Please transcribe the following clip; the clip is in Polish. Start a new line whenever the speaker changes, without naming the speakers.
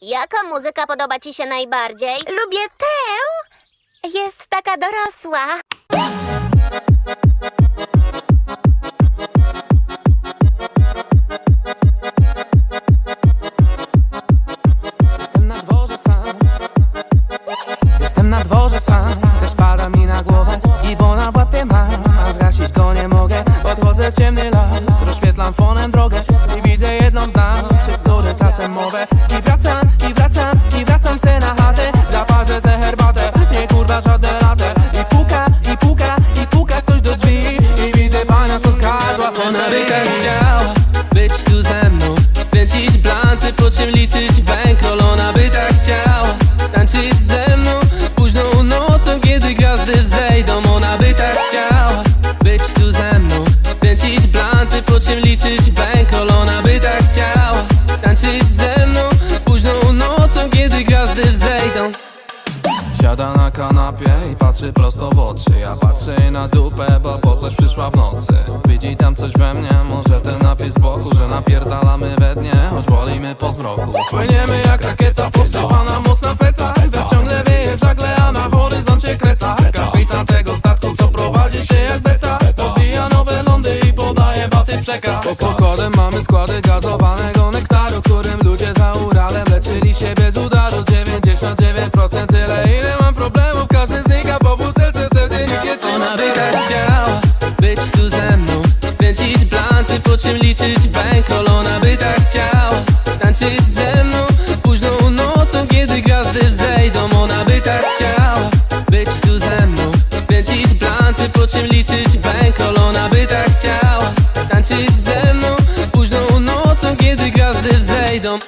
Jaka muzyka podoba ci się najbardziej?
Lubię tę. Jest taka dorosła.
Jestem na dworze sam Jestem na dworze sam Też pada mi na głowę I bona w łapie mam A zgasić go nie mogę Podchodzę w ciemny las Rozświetlam fonem drogę I widzę jedną z nas Przy której tracę mowę i wracam, Tę herbatę. Nie kurwa żadne latę I puka, i puka, i puka ktoś do drzwi. I widzę pana co skradła. Ona by tak chciała Być tu ze mną? Kręcić blanty, po czym liczyć bankroll Siada na kanapie i patrzy prosto w oczy. Ja patrzę jej na dupę, bo po coś przyszła w nocy. Widzi tam coś we mnie, może ten napis z boku Że napierdalamy we dnie, choć wolimy po zmroku. Płyniemy jak rakieta, posypana mocna feta. Wiatr ciągle wieje w żagle, a na horyzoncie kreta. Kapitan tego statku, co prowadzi się jak beta. Podbija nowe lądy i podaje baty przekaz. Po pokładem mamy składy gazowanego nektaru Którym ludzie za Uralem leczyli się Ona by chciała być tu ze mną. Kręcić blanty, po czym liczyć bankroll Ona by tak chciała tańczyć ze mną. Późną nocą, kiedy gwiazdy wzejdą Ona by tak chciała być tu ze mną. Kręcić blanty, po czym liczyć bankroll Ona by tak chciała tańczyć ze mną. Późną nocą, kiedy gwiazdy wzejdą